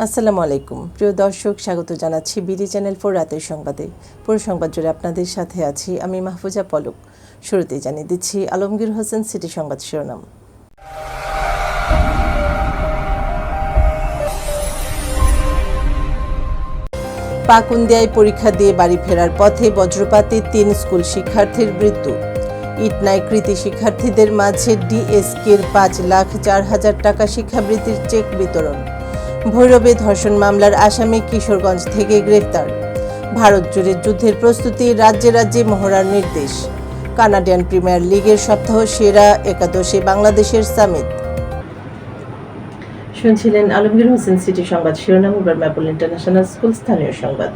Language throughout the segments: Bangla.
আসসালামু আলাইকুম। প্রিয় দর্শক, স্বাগত জানাচ্ছি বিডি চ্যানেল ফোর রাতের সংবাদে। পুরো সংবাদ জুড়ে আপনাদের সাথে আছি আমি মাহফুজা পলক। শুরুতেই জানিয়ে দিচ্ছি আলমগীর হোসেন সিটি সংবাদ শিরোনাম। পাকুন্দিয়ায় পরীক্ষা দিয়ে বাড়ি ফেরার পথে বজ্রপাতে তিন স্কুল শিক্ষার্থীর মৃত্যু। ইটনায় কৃতি শিক্ষার্থীদের মাঝে ডিএসকের পাঁচ লাখ চার হাজার টাকা শিক্ষাবৃত্তির চেক বিতরণ। ভৈরবে ধর্ষণ মামলার আসামি কিশোরগঞ্জ থেকে গ্রেফতার। ভারত জুড়ে যুদ্ধের প্রস্তুতি রাজ্যে রাজ্যে মহড়ার নির্দেশ। কানাডিয়ান প্রিমিয়ার লিগের সপ্তাহ সেরা একাদশে বাংলাদেশের সামিট শুনছিলেন আলমগীর হোসেন সিটি সংবাদ শিরোনাম বার্মাপুল ইন্টারন্যাশনাল স্কুল স্থানীয় সংবাদ।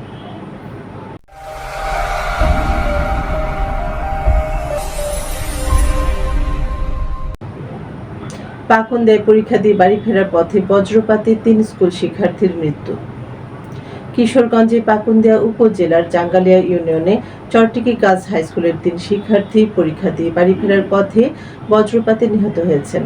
পাকুন্দায় পরীক্ষা দিয়ে বাড়ি ফেরার পথে বজ্রপাতে তিন স্কুল শিক্ষার্থীর মৃত্যু। কিশোরগঞ্জে পাকুন্দিয়া উপজেলার জাঙ্গালিয়া ইউনিয়নে চরটিকি গার্লস হাই স্কুলের তিন শিক্ষার্থী পরীক্ষা দিয়ে বাড়ি ফেরার পথে বজ্রপাতে নিহত হয়েছেন।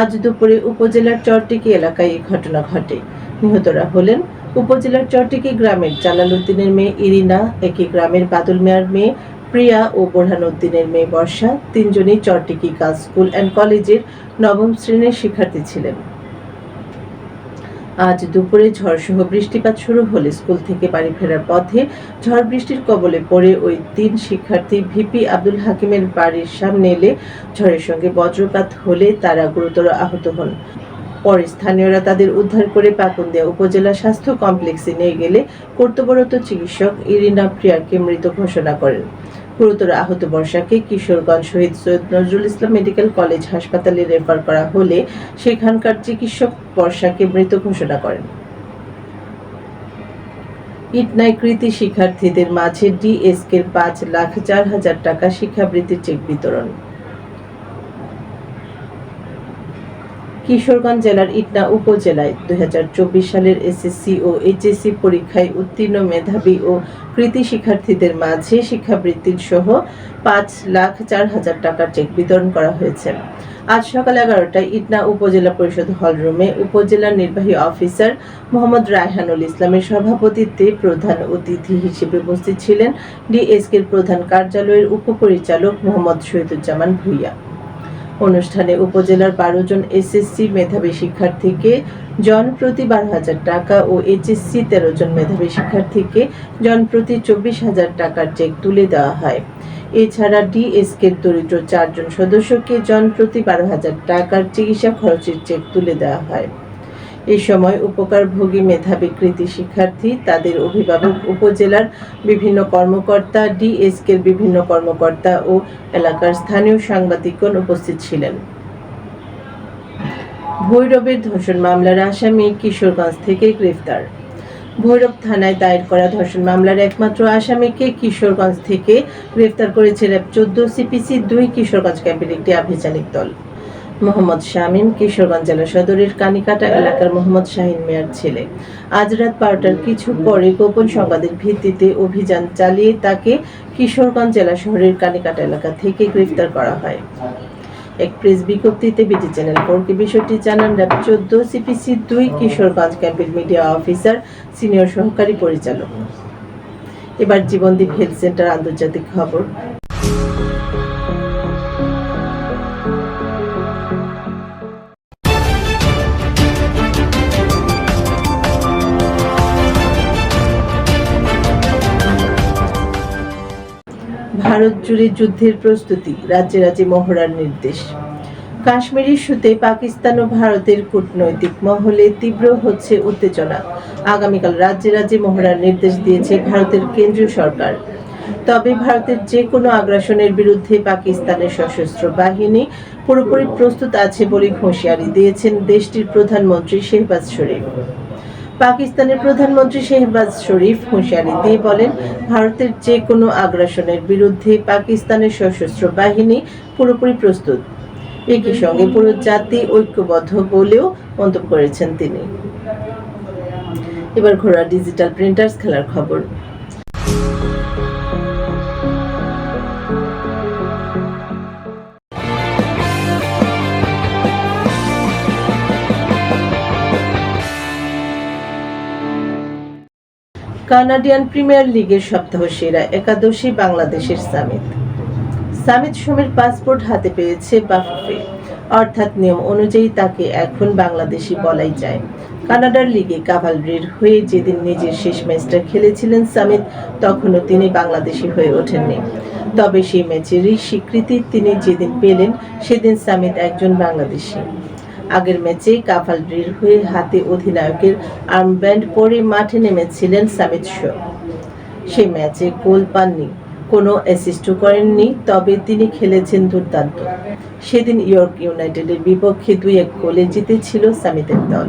আজ দুপুরে উপজেলার চরটিকি এলাকায় এই ঘটনা ঘটে। নিহতরা হলেন উপজেলার চরটিকি গ্রামের জালাল উদ্দিনের মেয়ে ইরিনা, একই গ্রামের বাদল মিয়ার মেয়ে প্রিয়া ও বোরহান উদ্দিনের মেয়ে বর্ষা তিনজনই চরটিকি গার্লস স্কুল অ্যান্ড কলেজের নবম শ্রেণির শিক্ষার্থী ছিলেন। আজ দুপুরে ঝড়সহ বৃষ্টিপাত শুরু হলে স্কুল থেকে বাড়ি ফেরার পথে ঝড় বৃষ্টির কবলে পড়ে ওই তিন শিক্ষার্থী ভিপি আব্দুল হাকিমের বাড়ির সামনে এলে ঝড়ের সঙ্গে বজ্রপাত হলে তারা গুরুতর আহত হন। পরে স্থানীয়রা তাদের উদ্ধার করে পাকুন্দিয়া উপজেলা স্বাস্থ্য কমপ্লেক্সে নিয়ে গেলে কর্তব্যরত চিকিৎসক ইরিনা প্রিয়াকে মৃত ঘোষণা করেন। গুরুতর আহত বর্ষাকে কিশোরগঞ্জ শহীদ সৈয়দ নজরুল ইসলাম মেডিকেল কলেজ হাসপাতালে রেফার করা হলে সেখানকার চিকিৎসক বর্ষাকে মৃত ঘোষণা করেন। ইটনায় কৃতি শিক্ষার্থীদের মাঝে ডিএসকের পাঁচ লাখ চার হাজার টাকা শিক্ষাবৃত্তির চেক বিতরণ। কিশোরগঞ্জ জেলার ইটনা উপজেলায় দুই হাজার চব্বিশ সালের এসএসসি ও এইচএসসি পরীক্ষায় উত্তীর্ণ মেধাবী ও কৃতি শিক্ষার্থীদের মাঝে শিক্ষাবৃত্তির সহ পাঁচ লাখ চার হাজার টাকার চেক বিতরণ করা হয়েছে। আজ সকাল এগারোটায় ইটনা উপজেলা পরিষদ হলরুমে উপজেলা নির্বাহী অফিসার মোহাম্মদ রায়হানুল ইসলামের সভাপতিত্বে প্রধান অতিথি হিসেবে উপস্থিত ছিলেন ডিএসকের প্রধান কার্যালয়ের উপপরিচালক মোহাম্মদ শহীদুজ্জামান ভুইয়া। অনুষ্ঠানে উপজেলার বারো জন এসএসসি মেধাবী শিক্ষার্থীকে জনপ্রতি বারো হাজার টাকা ও এইচএসসি তেরো জন মেধাবী শিক্ষার্থীকে জনপ্রতি চব্বিশ হাজার টাকার চেক তুলে দেওয়া হয়। এছাড়া ডিএসকের দরিদ্র চারজন সদস্যকে জনপ্রতি বারো হাজার টাকার চিকিৎসা খরচের চেক তুলে দেওয়া হয়। এই সময় উপকারভোগী মেধাবী কৃতি শিক্ষার্থী, তাদের অভিভাবক, উপজেলার বিভিন্ন কর্মকর্তা, ডিএসকের বিভিন্ন কর্মকর্তা ও এলাকার স্থানীয় সাংবাদিকগণ উপস্থিত ছিলেন। ভৈরবের ধর্ষণ মামলার আসামি কিশোরগঞ্জ থেকে গ্রেফতার। ভৈরব থানায় দায়ের করা ধর্ষণ মামলার একমাত্র আসামিকে কিশোরগঞ্জ থেকে গ্রেফতার করেছে র্যাব চোদ্দ সিপিসি দুই কিশোরগঞ্জ ক্যাম্পের একটি আভিযানিক দল। মোহাম্মদ শামীম, কিশোরগঞ্জ জেলা সদরের কানিকাটা এলাকার মোহাম্মদ শাহিন মিয়ার ছেলে। আজ রাত বারোটার কিছু পরে গোপন সংবাদের ভিত্তিতে অভিযান চালিয়ে তাকে কিশোরগঞ্জ জেলা শহরের কানিকাটা এলাকা থেকে গ্রেফতার করা হয়। এক প্রেস বিজ্ঞপ্তিতে বিটি চ্যানেল ফোরকে বিষয়টি জানান র্যাব চোদ্দ সিপিসি দুই কিশোরগঞ্জ ক্যাম্পের মিডিয়া অফিসার, সিনিয়র সহকারী পরিচালক। এবার জীবনদীপ হেলথ সেন্টার আন্তর্জাতিক খবর। ভারত জুড়ে যুদ্ধের প্রস্তুতি, রাজ্যে রাজ্যে মহড়ার নির্দেশ। কাশ্মীর ইস্যুতে পাকিস্তান ও ভারতের কূটনৈতিক মহলে তীব্র হচ্ছে উত্তেজনা। আগামীকাল রাজ্যে রাজ্যে মহড়ার নির্দেশ দিয়েছে ভারতের কেন্দ্রীয় সরকার। তবে ভারতের যে কোনো আগ্রাসনের বিরুদ্ধে পাকিস্তানের সশস্ত্র বাহিনী পুরোপুরি প্রস্তুত আছে বলে হুঁশিয়ারি দিয়েছেন দেশটির প্রধানমন্ত্রী শেহবাজ শরীফ পাকিস্তানের প্রধানমন্ত্রী শেহবাজ শরীফ হুঁশিয়ারি দিয়ে বলেন, ভারতের যে কোনো আগ্রাসনের বিরুদ্ধে পাকিস্তানের সশস্ত্র বাহিনী পুরোপুরি প্রস্তুত। একই সঙ্গে পুরো জাতি ঐক্যবদ্ধ বলেও মন্তব্য করেছেন তিনি। এবার ঘোড়া ডিজিটাল প্রিন্টার্স খেলার খবর। কানাডিয়ান প্রিমিয়ার লিগের সপ্তাহ সেরা একাদশী বাংলাদেশের সামিত। সামিত সোমের পাসপোর্ট হাতে পেয়েছে বাফুফে। অর্থাৎ নিয়ম অনুযায়ী তাকে এখন বাংলাদেশি বলাই যায়। কানাডার লিগে কাভালরির হয়ে যেদিন নিজের শেষ ম্যাচটা খেলেছিলেন সামিত, তখনও তিনি বাংলাদেশি হয়ে ওঠেননি। তবে সেই ম্যাচেরই স্বীকৃতি তিনি যেদিন পেলেন, সেদিন সামিত একজন বাংলাদেশি। আগের ম্যাচে ড্রিল হয়ে হাতে অধিনায়কের আর্মব্যান্ড পরে মাঠে নেমেছিলেন সামিত শো সেই ম্যাচে গোল পাননি, কোনো অ্যাসিস্টও করেননি, তবে তিনি খেলেছেন দুর্দান্ত। সেদিন ইয়র্ক ইউনাইটেডের বিপক্ষে দুই এক গোলে জিতেছিল সামিতের দল।